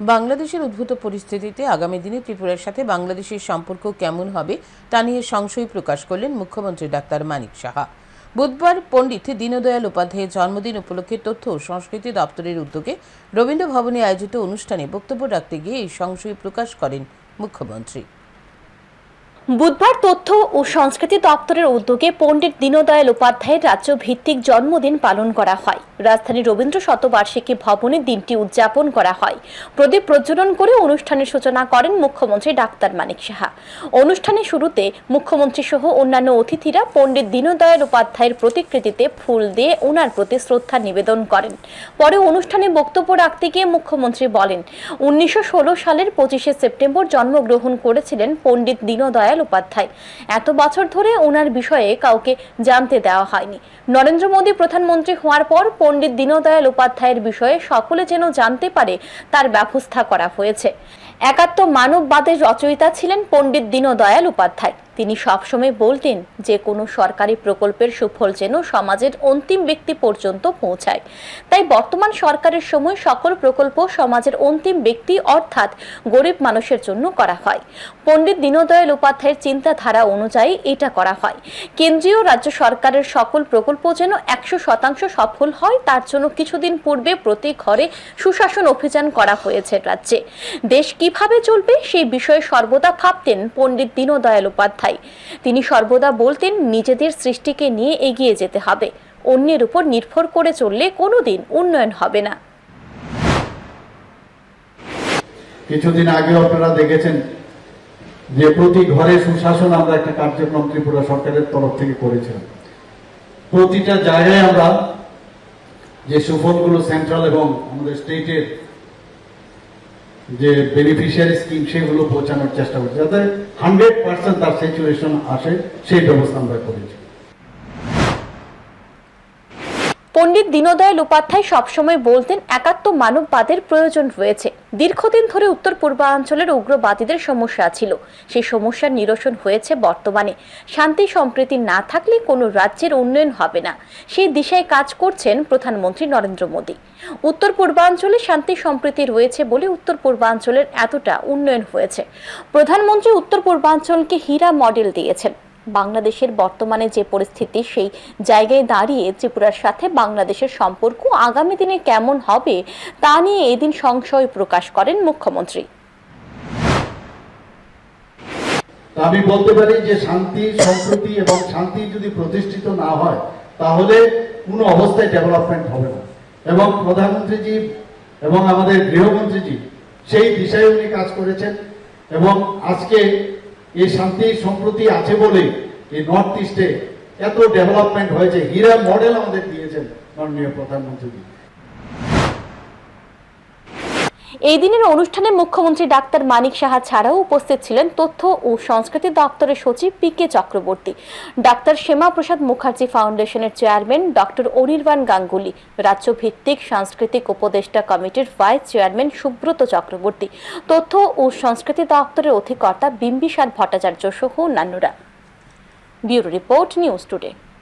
বাংলাদেশের উদ্ভূত পরিস্থিতিতে আগামী দিনে ত্রিপুরার সাথে বাংলাদেশের সম্পর্ক কেমন হবে তা নিয়ে সংশয় প্রকাশ করলেন মুখ্যমন্ত্রী ডাক্তার মানিক সাহা। বুধবার পণ্ডিত দীনদয়াল উপাধ্যায়ের জন্মদিন উপলক্ষে তথ্য ও সংস্কৃতি দপ্তরের উদ্যোগে রবীন্দ্র ভবনে আয়োজিত অনুষ্ঠানে বক্তব্য রাখতে গিয়ে এই সংশয় প্রকাশ করেন মুখ্যমন্ত্রী। বুধবার তথ্য ও সংস্কৃতি দপ্তরের উদ্যোগে পণ্ডিত দীনদয়াল উপাধ্যায়ের রাজ্য ভিত্তিক জন্মদিন পালন করা হয়। রাজধানীর রবীন্দ্র শতবার্ষিকী ভবনে দিনটি উদযাপন করা হয়। প্রদীপ প্রজ্বলন করে অনুষ্ঠানের সূচনা করেন মুখ্যমন্ত্রী ডাক্তার মানিক সাহা। অনুষ্ঠানের শুরুতে মুখ্যমন্ত্রী সহ অন্যান্য অতিথিরা পণ্ডিত দীনদয়াল উপাধ্যায়ের প্রতিকৃতিতে ফুল দিয়ে ওনার প্রতি শ্রদ্ধা নিবেদন করেন। পরে অনুষ্ঠানে বক্তব্য রাখতে গিয়ে মুখ্যমন্ত্রী বলেন, উনিশশো ষোলো সালের পঁচিশে সেপ্টেম্বর জন্মগ্রহণ করেছিলেন পণ্ডিত দীনদয়াল উপাধ্যায় এত বছর ধরে ওনার বিষয়ে কাউকে জানতে দেওয়া হয়নি। নরেন্দ্র মোদী প্রধানমন্ত্রী হওয়ার পর পণ্ডিত দীনদয়াল উপাধ্যায়ের বিষয়ে সকলে যেন জানতে পারে তার ব্যবস্থা করা হয়েছে। একাত্ম মানববাদের রচয়িতা ছিলেন পণ্ডিত দীনদয়াল উপাধ্যায়। তিনি সবসময় বলতেন যে কোনো সরকারি প্রকল্পের সুফল যেন সমাজের অন্তিম ব্যক্তি পর্যন্ত পৌঁছায়। তাই বর্তমান সরকারের সময় সকল প্রকল্প সমাজের অন্তিম ব্যক্তি অর্থাৎ গরিব মানুষের জন্য করা হয়। পণ্ডিত দীনদয়াল উপাধ্যায়ের চিন্তাধারা অনুযায়ী এটা করা হয়। কেন্দ্রীয় রাজ্য সরকারের সকল প্রকল্প যেন একশো শতাংশ সফল হয়, তার জন্য কিছুদিন পূর্বে প্রতি ঘরে সুশাসন অভিযান করা হয়েছে রাজ্যে। দেশ কীভাবে চলবে সেই বিষয়ে সর্বদা ভাবতেন পণ্ডিত দীনদয়াল উপাধ্যায়। তিনি সর্বদা বলতেন, নিজেদের সৃষ্টিকে নিয়ে এগিয়ে যেতে হবে। অন্যের উপর নির্ভর করে চললে কোনোদিন উন্নয়ন হবে না। কিছুদিন আগে আপনারা দেখেছেন যে প্রতি ঘরে সুশাসন আমরা একটা কার্যক্রম ত্রিপুরা সরকারের তরফ থেকে করেছিলাম। প্রতিটা জায়গায় আমরা যে সুফলগুলো সেন্ট্রাল এবং আমাদের স্টেটের যে বেনিফিশিয়ারি স্কিম সেগুলো পৌঁছানোর চেষ্টা করছি। যাতে হান্ড্রেড পার্সেন্ট তার সিচুয়েশন আসে, সেই ব্যবস্থা আমরা করেছি। পণ্ডিত দীনদয়াল উপাধ্যায় সবসময় বলতেন, একাত্ম মানববাদের প্রয়োজন রয়েছে। দীর্ঘদিন ধরে উত্তর পূর্বাঞ্চলের উগ্রবাদীদের সমস্যা ছিল। সেই সমস্যার নিরসন হয়েছে বর্তমানে। শান্তি সম্প্রীতি না থাকলে কোনো রাজ্যের উন্নয়ন হবে না। সেই দিশায় কাজ করছেন প্রধানমন্ত্রী নরেন্দ্র মোদী। উত্তর পূর্বাঞ্চলে শান্তি সম্প্রীতি রয়েছে বলে উত্তর পূর্বাঞ্চলের এতটা উন্নয়ন হয়েছে। প্রধানমন্ত্রী উত্তর পূর্বাঞ্চলকে হীরা মডেল দিয়েছেন। বাংলাদেশের বর্তমানে যে পরিস্থিতি, সেই জায়গায় দাঁড়িয়ে ত্রিপুরার সাথে বাংলাদেশের সম্পর্ক আগামী দিনে কেমন হবে, তা নিয়ে এদিন সংশয় প্রকাশ করেন মুখ্যমন্ত্রী। আমি বলতে পারি যে শান্তি, সম্প্রীতি এবং শান্তি যদি প্রতিষ্ঠিত না হয়, তাহলে কোনো অবস্থায় ডেভেলপমেন্ট হবে না। এবং প্রধানমন্ত্রীজি এবং আমাদের গৃহমন্ত্রীজি সেই দিশায় উনি কাজ করেছেন এবং আজকে এই শান্তি সম্প্রতি আছে বলে এই নর্থ ইস্টে এত ডেভেলপমেন্ট হয়েছে। হীরা মডেল আমাদের দিয়েছেন মাননীয় প্রধানমন্ত্রীজি এই দিনের অনুষ্ঠানে মুখ্যমন্ত্রী ডাক্তার মানিক সাহা ছাড়াও উপস্থিত ছিলেন তথ্য ও সংস্কৃতি দপ্তরের সচিব পি কে চক্রবর্তী। ডাক্তার শ্যামা প্রসাদ মুখার্জি ফাউন্ডেশনের চেয়ারম্যান ডক্টর অনির্বাণ গাঙ্গুলি রাজ্য ভিত্তিক সাংস্কৃতিক উপদেষ্টা কমিটির ভাইস চেয়ারম্যান সুব্রত চক্রবর্তী, তথ্য ও সংস্কৃতি দপ্তরের অধিকর্তা বিম্বিসার ভট্টাচার্য সহ অন্যান্যরা। Bureau report, news today.